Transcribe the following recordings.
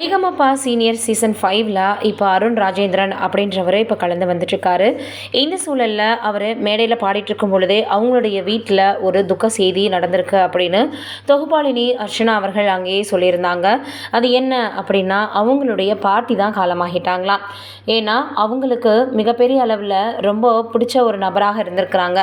நிகமப்பா senior season ஃபைவ்ல இப்போ அருண் ராஜேந்திரன் அப்படின்றவர் இப்போ கலந்து வந்துட்டுருக்காரு. இந்த சூழலில் அவர் மேடையில் பாடிட்டு இருக்கும் பொழுதே அவங்களுடைய வீட்டில் ஒரு துக்க செய்தி நடந்திருக்கு அப்படின்னு தொகுப்பாளினி அர்ச்சனா அவர்கள் அங்கேயே சொல்லியிருந்தாங்க. அது என்ன அப்படின்னா அவங்களுடைய பாட்டி தான் காலமாகிட்டாங்களாம். ஏன்னா அவங்களுக்கு மிகப்பெரிய அளவில் ரொம்ப பிடிச்ச ஒரு நபராக இருந்திருக்கிறாங்க.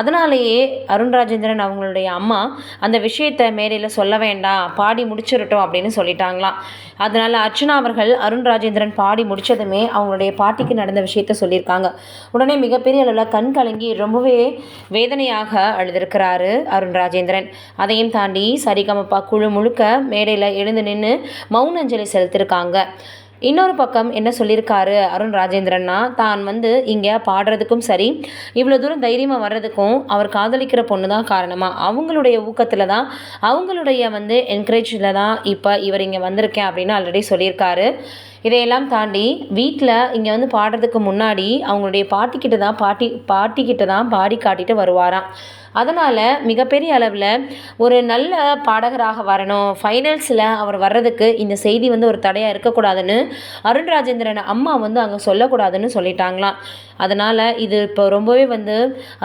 அதனாலேயே அருண் ராஜேந்திரன் அவங்களுடைய அம்மா அந்த விஷயத்தை மேடையில் சொல்ல வேண்டாம் பாடி முடிச்சிடட்டும் அப்படின்னு சொல்லிட்டாங்களாம். அது அதனால் அர்ச்சனா அவர்கள் அருண் ராஜேந்திரன் பாடி முடித்ததுமே அவங்களுடைய பாட்டிக்கு நடந்த விஷயத்த சொல்லியிருக்காங்க. உடனே மிகப்பெரிய அளவில் கண் கலங்கி ரொம்பவே வேதனையாக அழுதிருக்கிறாரு அருண் ராஜேந்திரன். அதையும் தாண்டி சரிகமப்பா குழு முழுக்க மேடையில் எழுந்து நின்று மௌனஞ்சலி செலுத்திருக்காங்க. இன்னொரு பக்கம் என்ன சொல்லியிருக்காரு அருண் ராஜேந்திரன்னா தான் வந்து இங்கே பாடுறதுக்கும் சரி இவ்வளோ தூரம் தைரியமாக வர்றதுக்கும் அவர் காதலிக்கிற பொண்ணு தான் காரணமாக அவங்களுடைய ஊக்கத்தில் தான் அவங்களுடைய வந்து என்கரேஜில் தான் இப்போ இவர் இங்கே வந்திருக்கேன் அப்படின்னு ஆல்ரெடி சொல்லியிருக்காரு. இதையெல்லாம் தாண்டி வீட்டில் இங்கே வந்து பாடுறதுக்கு முன்னாடி அவங்களுடைய பாட்டிக்கிட்ட தான் பாட்டி பாட்டிக்கிட்ட தான் பாடி காட்டிட்டு வருவாராம். அதனால் மிகப்பெரிய அளவில் ஒரு நல்ல பாடகராக வரணும். ஃபைனல்ஸில் அவர் வர்றதுக்கு இந்த செய்தி வந்து ஒரு தடையாக இருக்கக்கூடாதுன்னு அருண் ராஜேந்திரன் அம்மா வந்து அங்கே சொல்லக்கூடாதுன்னு சொல்லிட்டாங்களாம். அதனால் இது இப்போ ரொம்பவே வந்து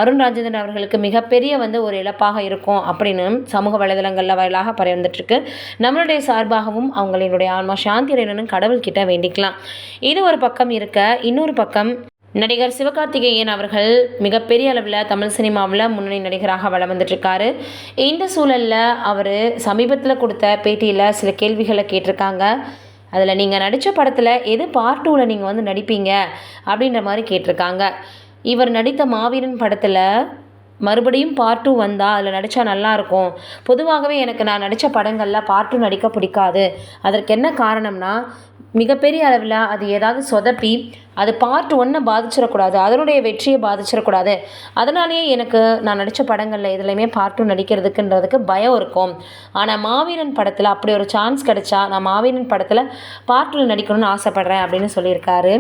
அருண் ராஜேந்திரன் அவர்களுக்கு மிகப்பெரிய வந்து ஒரு இழப்பாக இருக்கும் அப்படின்னு சமூக வலைதளங்களில் வாயிலாக பரந்துட்டுருக்கு நம்மளுடைய சார்பாகவும் அவங்களினுடைய ஆன்மா சாந்தி அடையணும்னு கடவுள்கிட்ட வேண்டிக்கலாம். இது ஒரு பக்கம் இருக்க இன்னொரு பக்கம் நடிகர் சிவகார்த்திகேயன் அவர்கள் மிகப்பெரிய அளவில் தமிழ் சினிமாவில் முன்னணி நடிகராக வளம் வந்துட்டுருக்காரு. இந்த சூழலில் அவர் சமீபத்தில் கொடுத்த பேட்டியில் சில கேள்விகளை கேட்டிருக்காங்க. அதில் நீங்கள் நடித்த படத்தில் எது பார்ட் டூவில் நீங்கள் வந்து நடிப்பீங்க? அப்படின்ற மாதிரி கேட்டிருக்காங்க. இவர் நடித்த மாவீரன் படத்தில் மறுபடியும் பார்ட் டூ வந்தால் அதில் நடித்தா நல்லாயிருக்கும் பொதுவாகவே எனக்கு நான் நடித்த படங்களில் பார்ட் டூ நடிக்க பிடிக்காது. அதற்கு என்ன காரணம்னா மிகப்பெரிய அளவில் அது ஏதாவது சொதப்பி அது பார்ட் ஒன்னை பாதிச்சிடக்கூடாது. அதனுடைய வெற்றியை பாதிச்சிடக்கூடாது. அதனாலேயே எனக்கு நான் நடித்த படங்களில் இதுலையுமே பார்ட் டூ நடிக்கிறதுக்குன்றதுக்கு பயம் இருக்கும். ஆனால் மாவீரன் படத்தில் அப்படி ஒரு சான்ஸ் கிடைச்சா நான் மாவீரன் படத்தில் பார்ட் டூவில் நடிக்கணும்னு ஆசைப்பட்றேன் அப்படின்னு சொல்லியிருக்காரு.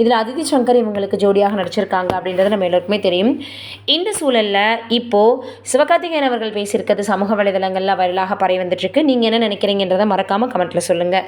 இதில் அதிதி சங்கர் இவங்களுக்கு ஜோடியாக நடிச்சிருக்காங்க அப்படின்றது நம்ம எல்லோருக்குமே தெரியும். இந்த சூழலில் இப்போது சிவகார்த்திகேயன் அவர்கள் பேசியிருக்கிறது சமூக வலைதளங்களில் வரலாக பரவி வந்துட்டுருக்கு நீங்கள் என்ன நினைக்கிறீங்கன்றதை மறக்காமல் கமெண்ட்டில் சொல்லுங்கள்